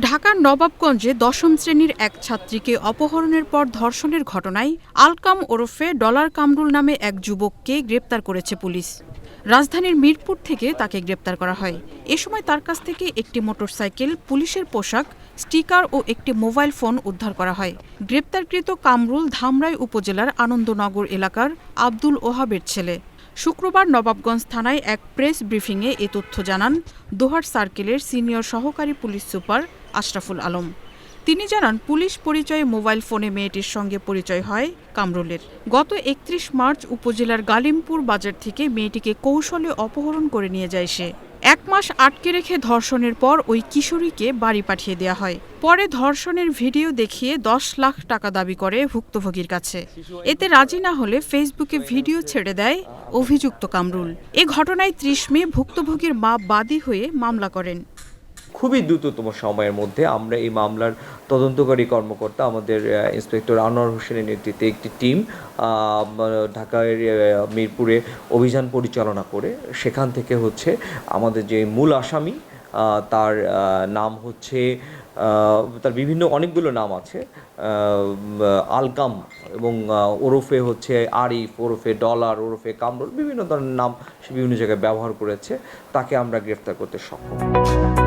ঢাকার নবাবগঞ্জে দশম শ্রেণির এক ছাত্রীকে অপহরণের পর ধর্ষণের ঘটনায় আলকাম ওরফে ডলার কামরুল নামে এক যুবককে গ্রেপ্তার করেছে পুলিশ। রাজধানীর মিরপুর থেকে তাকে গ্রেপ্তার করা হয়। এ সময় তার কাছ থেকে একটি মোটরসাইকেল, পুলিশের পোশাক, স্টিকার ও একটি মোবাইল ফোন উদ্ধার করা হয়। গ্রেপ্তারকৃত কামরুল ধামরাই উপজেলার আনন্দনগর এলাকার আব্দুল ওহাবের ছেলে। শুক্রবার নবাবগঞ্জ থানায় এক প্রেস ব্রিফিংয়ে এ তথ্য জানান দোহার সার্কেলের সিনিয়র সহকারী পুলিশ সুপার আশরাফুল আলম। তিনি জানান, পুলিশ পরিচয়ে মোবাইল ফোনে মেয়েটির সঙ্গে পরিচয় হয় কামরুলের। গত একত্রিশ মার্চ উপজেলার গালিমপুর বাজার থেকে মেয়েটিকে কৌশলে অপহরণ করে নিয়ে যায় সে। এক মাস আটকে রেখে ধর্ষণের পর ওই কিশোরীকে বাড়ি পাঠিয়ে দেওয়া হয়। পরে ধর্ষণের ভিডিও দেখিয়ে দশ লাখ টাকা দাবি করে ভুক্তভোগীর কাছে। এতে রাজি না হলে ফেসবুকে ভিডিও ছেড়ে দেয় অভিযুক্ত কামরুল। এ ঘটনায় ত্রিশ মে ভুক্তভোগীর মা বাদী হয়ে মামলা করেন। খুবই দ্রুততম সময়ের মধ্যে আমরা এই মামলার তদন্তকারী কর্মকর্তা আমাদের ইন্সপেক্টর আনোয়ার হোসেনের নেতৃত্বে একটি টিম ঢাকার মিরপুরে অভিযান পরিচালনা করে সেখান থেকে হচ্ছে আমাদের যে মূল আসামি তার নাম হচ্ছে তার বিভিন্ন অনেকগুলো নাম আছে আলকাম এবং ওরফে হচ্ছে আরিফ, ওরফে ডলার, ওরফে কামরুল, বিভিন্ন ধরনের নাম সে বিভিন্ন জায়গায় ব্যবহার করেছে, তাকে আমরা গ্রেফতার করতে সক্ষম।